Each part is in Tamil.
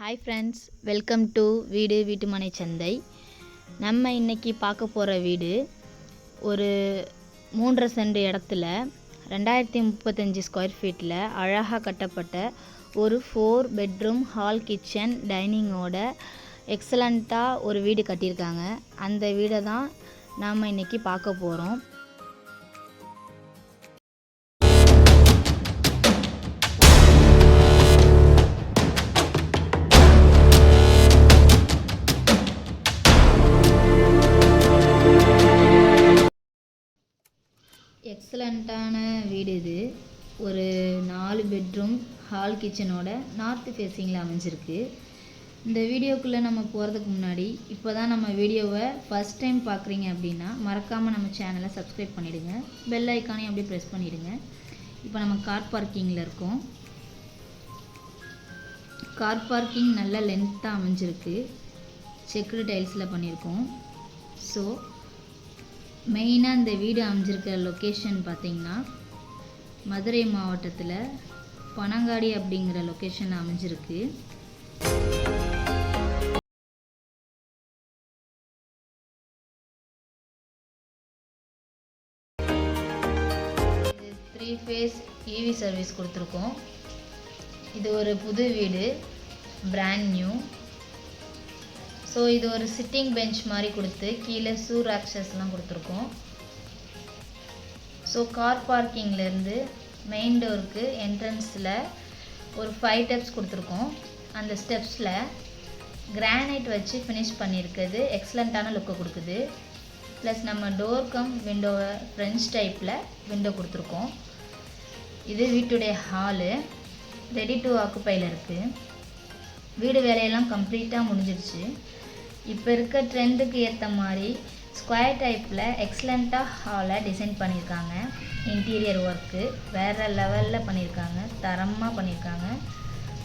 ஹாய் ஃப்ரெண்ட்ஸ் வெல்கம் டு வீடு வீட்டுமனை சந்தை. நம்ம இன்றைக்கி பார்க்க போகிற வீடு ஒரு மூன்றரை சென்ட் இடத்துல ரெண்டாயிரத்தி முப்பத்தஞ்சு ஸ்கொயர் ஃபீட்டில் அழகாக கட்டப்பட்ட ஒரு ஃபோர் பெட்ரூம் ஹால் கிச்சன் டைனிங்கோட எக்ஸலண்ட்டாக ஒரு வீடு கட்டியிருக்காங்க. அந்த வீடை தான் நாம் இன்னைக்கு பார்க்க போகிறோம் எக்ஸலண்ட்டான வீடு இது. ஒரு நாலு பெட்ரூம் ஹால் கிச்சனோட நார்த் ஃபேஸிங்கில் அமைஞ்சிருக்கு. இந்த வீடியோக்குள்ளே நம்ம போகிறதுக்கு முன்னாடி இப்போ தான் நம்ம வீடியோவை ஃபஸ்ட் டைம் பார்க்குறீங்க அப்படின்னா மறக்காமல் நம்ம சேனலை சப்ஸ்கிரைப் பண்ணிவிடுங்க பெல் ஐக்கானையும் அப்படியே ப்ரெஸ் பண்ணிவிடுங்க இப்போ நம்ம கார் பார்க்கிங்கில் இருக்கோம். கார் பார்க்கிங் நல்ல லென்த்தாக அமைஞ்சிருக்கு. செக்குடு டைல்ஸில் பண்ணியிருக்கோம். ஸோ மெயினாக இந்த வீடு அமைஞ்சிருக்கிற லொக்கேஷன் பார்த்தீங்கன்னா மதுரை மாவட்டத்தில் பனங்காடி அப்படிங்கிற லொக்கேஷன் அமைஞ்சிருக்கு. இது த்ரீ ஃபேஸ் ஈவி சர்வீஸ் கொடுத்துருக்கோம். இது ஒரு புது வீடு பிராண்ட் நியூ ஸோ இது ஒரு சிட்டிங் பெஞ்ச் மாதிரி கொடுத்து கீழே சூர் ராக்ஷஸ்லாம் கொடுத்துருக்கோம். ஸோ கார் பார்க்கிங்லேருந்து மெயின் டோருக்கு என்ட்ரன்ஸில் ஒரு ஃபைவ் ஸ்டெப்ஸ் கொடுத்துருக்கோம். அந்த ஸ்டெப்ஸில் கிரானைட் வச்சு ஃபினிஷ் பண்ணியிருக்கிறது. எக்ஸலண்ட்டான லுக்கை கொடுக்குது. ப்ளஸ் நம்ம டோர் கம் விண்டோவை ஃப்ரெஞ்ச் டைப்பில் விண்டோ கொடுத்துருக்கோம். இது வீட்டுடைய ஹாலு ரெடி டு ஆக்குப்பையில் இருக்குது வீடு வேலையெல்லாம் கம்ப்ளீட்டாக முடிஞ்சிடுச்சு இப்போ இருக்க ட்ரெண்டுக்கு ஏற்ற மாதிரி ஸ்கொயர் டைப்பில் எக்ஸலண்ட்டாக ஹாலை டிசைன் பண்ணியிருக்காங்க இன்டீரியர் ஒர்க்கு வேறு லெவலில் பண்ணியிருக்காங்க தரமாக பண்ணியிருக்காங்க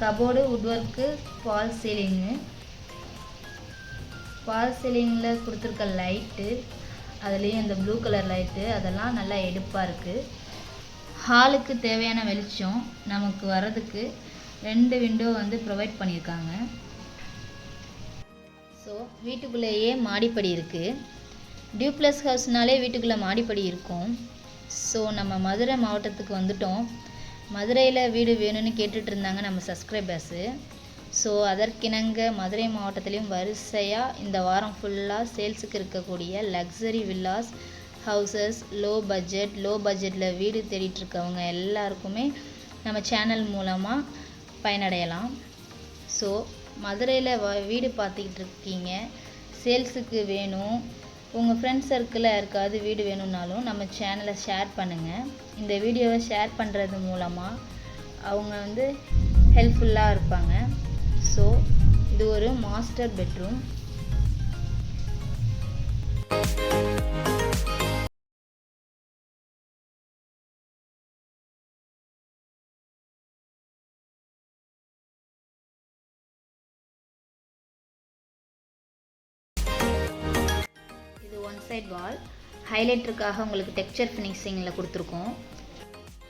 cupboard wood work fall ceiling. Fall சீலிங்கில் கொடுத்துருக்க லைட்டு அதுலேயும் இந்த ப்ளூ கலர் லைட்டு அதெல்லாம் நல்லா எடுப்பாக இருக்குது ஹாலுக்கு தேவையான வெளிச்சம் நமக்கு வர்றதுக்கு ரெண்டு விண்டோ வந்து ப்ரொவைட் பண்ணியிருக்காங்க ஸோ வீட்டுக்குள்ளேயே மாடிப்படி இருக்குது டியூப்ளஸ் ஹவுஸ்னாலே வீட்டுக்குள்ளே மாடிப்படி இருக்கும். ஸோ நம்ம மதுரை மாவட்டத்துக்கு வந்துட்டோம். மதுரையில் வீடு வேணும்னு கேட்டுட்டு இருந்தாங்க நம்ம சப்ஸ்கிரைபர்ஸு ஸோ அதற்கிணங்க மதுரை மாவட்டத்துலேயும் வரிசையாக இந்த வாரம் ஃபுல்லாக சேல்ஸுக்கு இருக்கக்கூடிய luxury villas houses low budget low பட்ஜெட்டில் வீடு தேடிட்டு இருக்கவங்க எல்லாருக்குமே நம்ம சேனல் மூலமாக பயனடையலாம். ஸோ மதுரையில் வ வீடு பார்த்துக்கிட்டு இருக்கீங்க சேல்ஸுக்கு வேணும். உங்கள் ஃப்ரெண்ட்ஸ் சர்க்கிளில் யாருக்காவது வீடு வேணும்னாலும் நம்ம சேனலை ஷேர் பண்ணுங்கள் இந்த வீடியோவை ஷேர் பண்ணுறது மூலமாக அவங்க வந்து ஹெல்ப்ஃபுல்லாக இருப்பாங்க. ஸோ இது ஒரு மாஸ்டர் பெட்ரூம் சைட் வால் ஹைலைட்டருக்காக உங்களுக்கு டெக்ஸ்சர் ஃபினிஷிங்கில் கொடுத்துருக்கோம்.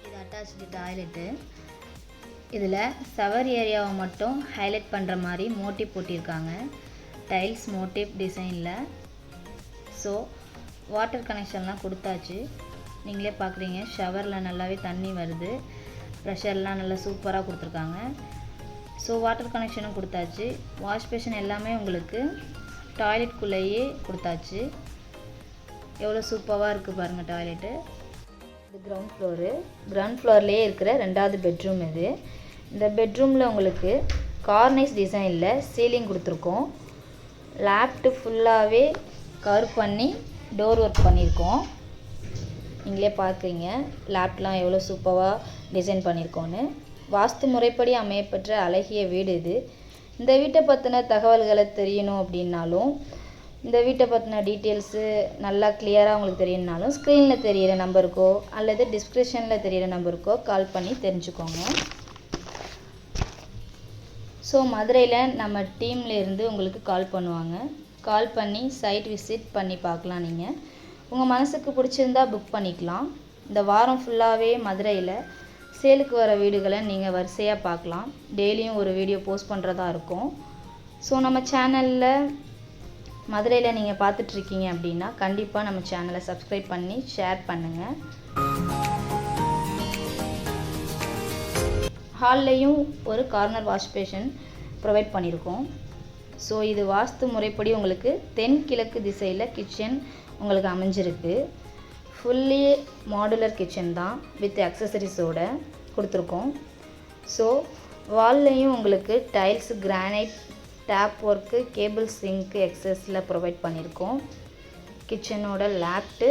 இது அட்டாச்சு டாய்லெட்டு இதில் சவர் ஏரியாவை மட்டும் ஹைலைட் பண்ணுற மாதிரி மோட்டிவ் போட்டிருக்காங்க. டைல்ஸ் மோட்டிவ் டிசைனில் ஸோ வாட்டர் கனெக்ஷன்லாம் கொடுத்தாச்சு. நீங்களே பார்க்குறீங்க ஷவரில் நல்லாவே தண்ணி வருது. ப்ரெஷர்லாம் நல்லா சூப்பராக கொடுத்துருக்காங்க. ஸோ வாட்டர் கனெக்ஷனும் கொடுத்தாச்சு. வாஷ் பேஷன் எல்லாமே உங்களுக்கு டாய்லெட்குள்ளேயே கொடுத்தாச்சு. எவ்வளோ சூப்பராக இருக்குது பாருங்கள் டாய்லெட்டு இது கிரவுண்ட் ஃப்ளோரு கிரவுண்ட் ஃப்ளோர்லேயே இருக்கிற ரெண்டாவது பெட்ரூம் இது. இந்த பெட்ரூமில் உங்களுக்கு கார்னைஸ் டிசைனில் சீலிங் கொடுத்துருக்கோம். லேப்ட்டு ஃபுல்லாகவே கவர் பண்ணி டோர் ஒர்க் பண்ணியிருக்கோம். நீங்களே பார்க்குறீங்க லேப்லாம் எவ்வளோ சூப்பராக டிசைன் பண்ணியிருக்கோன்னு வாஸ்து முறைப்படி அமையப்பெற்ற அழகிய வீடு இது. இந்த வீட்டை பற்றின தகவல்களை தெரியணும் அப்படின்னாலும் இந்த வீட்டை பற்றின டீட்டெயில்ஸு நல்லா கிளியராக உங்களுக்கு தெரியணுனாலும் ஸ்க்ரீனில் தெரியிற நம்பருக்கோ அல்லது டிஸ்கிரிப்ஷனில் தெரியிற நம்பருக்கோ கால் பண்ணி தெரிஞ்சுக்கோங்க. ஸோ மதுரையில் நம்ம டீம்லேருந்து உங்களுக்கு கால் பண்ணுவாங்க. கால் பண்ணி சைட் விசிட் பண்ணி பார்க்கலாம் நீங்கள் உங்கள் மனசுக்கு பிடிச்சிருந்தா புக் பண்ணிக்கலாம். இந்த வாரம் ஃபுல்லாகவே மதுரையில் சேலுக்கு வர வீடுகளை நீங்கள் வரிசையாக பார்க்கலாம். டெய்லியும் ஒரு வீடியோ போஸ்ட் பண்ணுறதா இருக்கும். ஸோ நம்ம சேனலில் மதுரையில் நீங்கள் பார்த்துட்ருக்கீங்க அப்படின்னா கண்டிப்பாக நம்ம சேனலை சப்ஸ்கிரைப் பண்ணி ஷேர் பண்ணுங்கள் ஹால்லையும் ஒரு கார்னர் வாஷ் பேஷன் ப்ரொவைட் பண்ணியிருக்கோம் ஸோ இது வாஸ்து முறைப்படி உங்களுக்கு தென்கிழக்கு திசையில் கிச்சன் உங்களுக்கு அமைஞ்சிருக்கு. ஃபுல்லி மாடுலர் கிச்சன் தான் வித் அக்சசரிஸோடு கொடுத்துருக்கோம். ஸோ வால்லையும் உங்களுக்கு tiles granite tap work cable sink எக்ஸஸில் provide பண்ணியிருக்கோம் கிச்சனோட லேப்ட்டு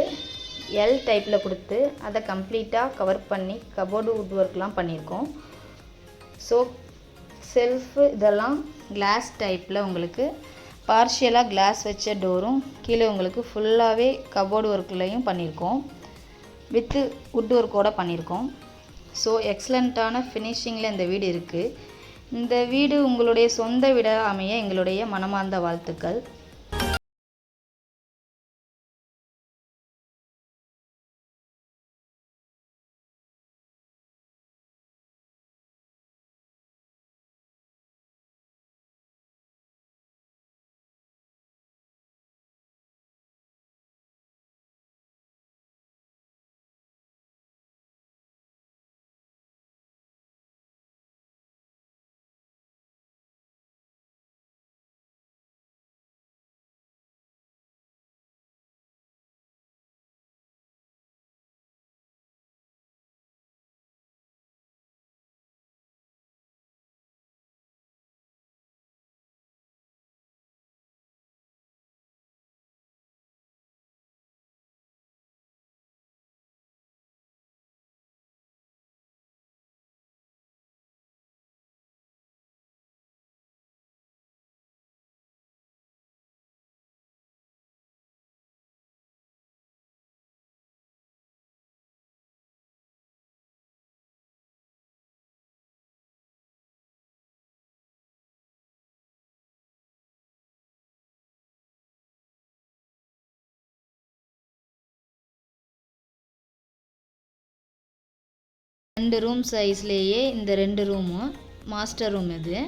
எல் டைப்பில் கொடுத்து அதை கம்ப்ளீட்டாக கவர் பண்ணி கபோர்டு வுட் ஒர்க்லாம் பண்ணியிருக்கோம் ஸோ செல்ஃபு இதெல்லாம் கிளாஸ் டைப்பில் உங்களுக்கு பார்ஷியலாக கிளாஸ் வச்ச டோரும் கீழே உங்களுக்கு ஃபுல்லாகவே கபோர்டு ஒர்க்லையும் பண்ணியிருக்கோம் வித்து வுட் ஒர்க்கோடு பண்ணியிருக்கோம் ஸோ எக்ஸலண்ட்டான ஃபினிஷிங்கில் இந்த வீடு இருக்குது இந்த வீடு உங்களுடைய சொந்த வீடாக அமைய எங்களுடைய மனமார்ந்த வாழ்த்துக்கள். ரெண்டு ரூம் சைஸ்லேயே இந்த ரெண்டு ரூமும் மாஸ்டர் ரூம் இது.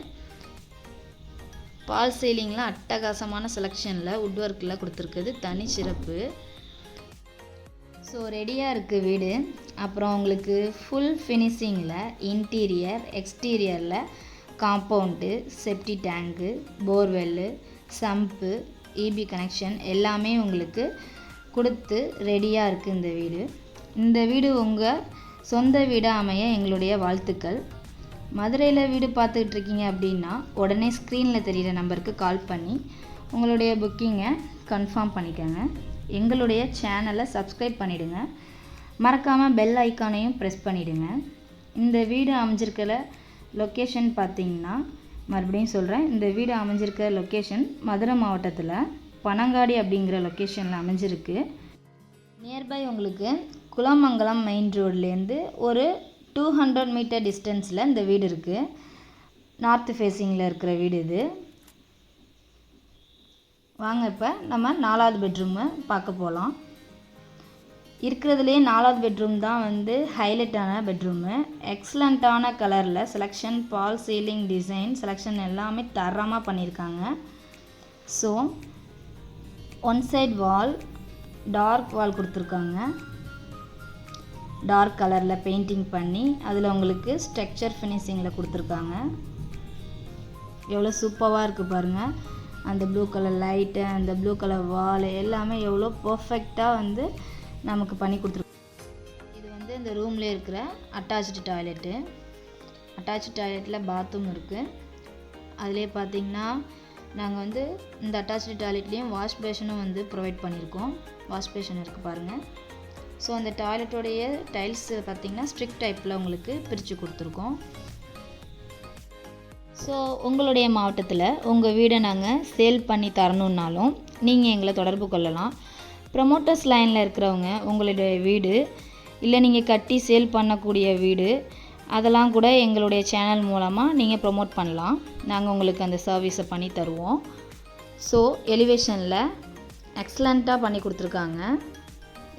பால் சீலிங்லாம் அட்டகாசமான செலெக்ஷனில் உட் ஒர்க்கில் கொடுத்துருக்குது. தனி சிறப்பு. ஸோ ரெடியாக இருக்குது வீடு. அப்புறம் உங்களுக்கு ஃபுல் ஃபினிஷிங்கில் interior எக்ஸ்டீரியரில் compound septic tank borewell sump EB connection எல்லாமே உங்களுக்கு கொடுத்து ரெடியாக இருக்குது இந்த வீடு. இந்த வீடு உங்கள் சொந்த வீடாக அமைய எங்களுடைய வாழ்த்துக்கள். மதுரையில் வீடு பார்த்துக்கிட்டு இருக்கீங்க அப்படின்னா உடனே ஸ்க்ரீனில் தெரிகிற நம்பருக்கு கால் பண்ணி உங்களுடைய புக்கிங்கை கன்ஃபார்ம் பண்ணிக்கோங்க. எங்களுடைய சேனலை சப்ஸ்கிரைப் பண்ணிவிடுங்க மறக்காமல் பெல் ஐக்கானையும் ப்ரெஸ் பண்ணிவிடுங்க இந்த வீடு அமைஞ்சிருக்கிற லொக்கேஷன் பார்த்தீங்கன்னா மறுபடியும் சொல்கிறேன் இந்த வீடு அமைஞ்சிருக்கிற லொக்கேஷன் மதுரை மாவட்டத்தில் பனங்காடி அப்படிங்கிற லொக்கேஷனில் அமைஞ்சிருக்கு. நியர்பை உங்களுக்கு குலமங்கலம் மெயின் ரோட்லேருந்து ஒரு டூ ஹண்ட்ரட் மீட்டர் டிஸ்டன்ஸில் இந்த வீடு இருக்குது நார்த்து ஃபேஸிங்கில் இருக்கிற வீடு இது. வாங்க இப்போ நம்ம நாலாவது பெட்ரூமை பார்க்க போகலாம் இருக்கிறதுலே நாலாவது பெட்ரூம் தான் வந்து ஹைலைட்டான பெட்ரூமு எக்ஸலண்ட்டான கலரில் selection fall ceiling design selection எல்லாமே தரமாக பண்ணியிருக்காங்க. So one side wall dark wall கொடுத்துருக்காங்க. டார்க் கலரில் பெயிண்டிங் பண்ணி அதில் உங்களுக்கு ஸ்ட்ரக்சர் ஃபினிஷிங்கில் கொடுத்துருக்காங்க. எவ்வளோ சூப்பராக இருக்குது பாருங்கள் அந்த ப்ளூ கலர் லைட்டு அந்த ப்ளூ கலர் வால் எல்லாமே எவ்வளோ பர்ஃபெக்டாக வந்து நமக்கு பண்ணி கொடுத்துருக்கு இது வந்து இந்த ரூம்லேயே இருக்கிற அட்டாச்சு டாய்லெட்டு அட்டாச்சு டாய்லெட்டில் பாத்ரூம் இருக்குது அதிலே பார்த்தீங்கன்னா நாங்கள் வந்து இந்த அட்டாச்சு டாய்லெட்லேயும் வாஷ் பேஷனும் வந்து ப்ரொவைட் பண்ணியிருக்கோம். வாஷ் பேஷன் இருக்குது பாருங்கள் ஸோ அந்த டாய்லெட்டோடைய டைல்ஸ் பார்த்திங்கன்னா ஸ்ட்ரிக் டைப்பில் உங்களுக்கு பிரித்து கொடுத்துருக்கோம். ஸோ உங்களுடைய மாவட்டத்தில் உங்கள் வீடை நாங்கள் சேல் பண்ணி தரணுன்னாலும் நீங்கள் எங்களை தொடர்பு கொள்ளலாம். ப்ரமோட்டர்ஸ் லைனில் இருக்கிறவங்க உங்களுடைய வீடு இல்லை நீங்கள் கட்டி சேல் பண்ணக்கூடிய வீடு அதெல்லாம் கூட எங்களுடைய சேனல் மூலமாக நீங்கள் ப்ரொமோட் பண்ணலாம். நாங்கள் உங்களுக்கு அந்த சர்வீஸை பண்ணி தருவோம். ஸோ எலிவேஷனில் எக்ஸலண்ட்டாக பண்ணி கொடுத்துருக்காங்க.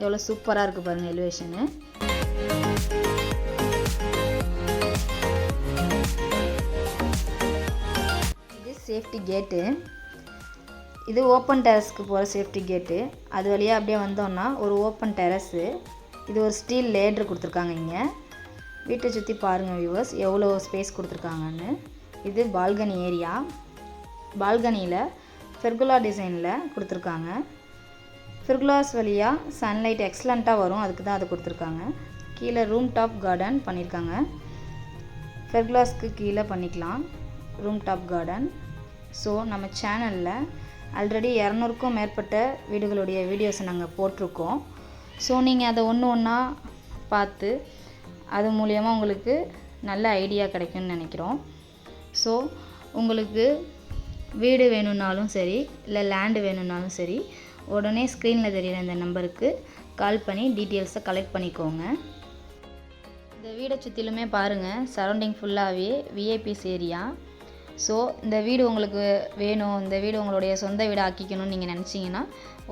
எவ்வளோ சூப்பராக இருக்குது பாருங்கள் எலிவேஷனு இது சேஃப்டி கேட்டு இது ஓப்பன் டெரஸ்க்கு போகிற சேஃப்டி கேட்டு அது வழியாக அப்படியே வந்தோன்னா ஒரு ஓப்பன் டெரஸ்ஸு இது ஒரு ஸ்டீல் லேட்ரு கொடுத்துருக்காங்க இங்கே. வீட்டை சுற்றி பாருங்கள் வியூவர்ஸ் எவ்வளோ ஸ்பேஸ் கொடுத்துருக்காங்கன்னு. இது பால்கனி ஏரியா பால்கனியில் ஃபெர்குலா டிசைனில் கொடுத்துருக்காங்க. ஃபிர்குலாஸ் வழியாக சன்லைட் எக்ஸலண்ட்டாக வரும். அதுக்கு தான் அது கொடுத்துருக்காங்க. கீழே ரூம் டாப் கார்டன் பண்ணியிருக்காங்க ஃபெர்குலாஸ்க்கு கீழே பண்ணிக்கலாம். ரூம் டாப் கார்டன் ஸோ நம்ம சேனலில் ஆல்ரெடி இரநூறுக்கும் மேற்பட்ட வீடுகளுடைய வீடியோஸை நாங்கள் போட்டிருக்கோம். ஸோ நீங்கள் அதை ஒன்று ஒன்றா பார்த்து அது மூலியமாக உங்களுக்கு நல்ல ஐடியா கிடைக்கும்னு நினைக்கிறோம். ஸோ உங்களுக்கு வீடு வேணும்னாலும் சரி இல்லை லேண்டு வேணும்னாலும் சரி உடனே ஸ்க்ரீனில் தெரியிற இந்த நம்பருக்கு கால் பண்ணி டீட்டெயில்ஸை கலெக்ட் பண்ணிக்கோங்க. இந்த வீடை சுற்றிலுமே பாருங்கள் சரௌண்டிங் ஃபுல்லாகவே விஐபிஸ் ஏரியா ஸோ இந்த வீடு உங்களுக்கு வேணும் இந்த வீடு உங்களுடைய சொந்த வீடு ஆக்கிக்கணும்னு நீங்கள் நினச்சிங்கன்னா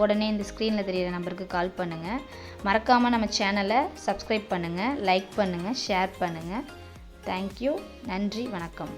உடனே இந்த ஸ்க்ரீனில் தெரியிற நம்பருக்கு கால் பண்ணுங்கள் மறக்காமல் நம்ம சேனலை சப்ஸ்கிரைப் பண்ணுங்கள் லைக் பண்ணுங்கள் ஷேர் பண்ணுங்கள் தேங்க்யூ நன்றி வணக்கம்.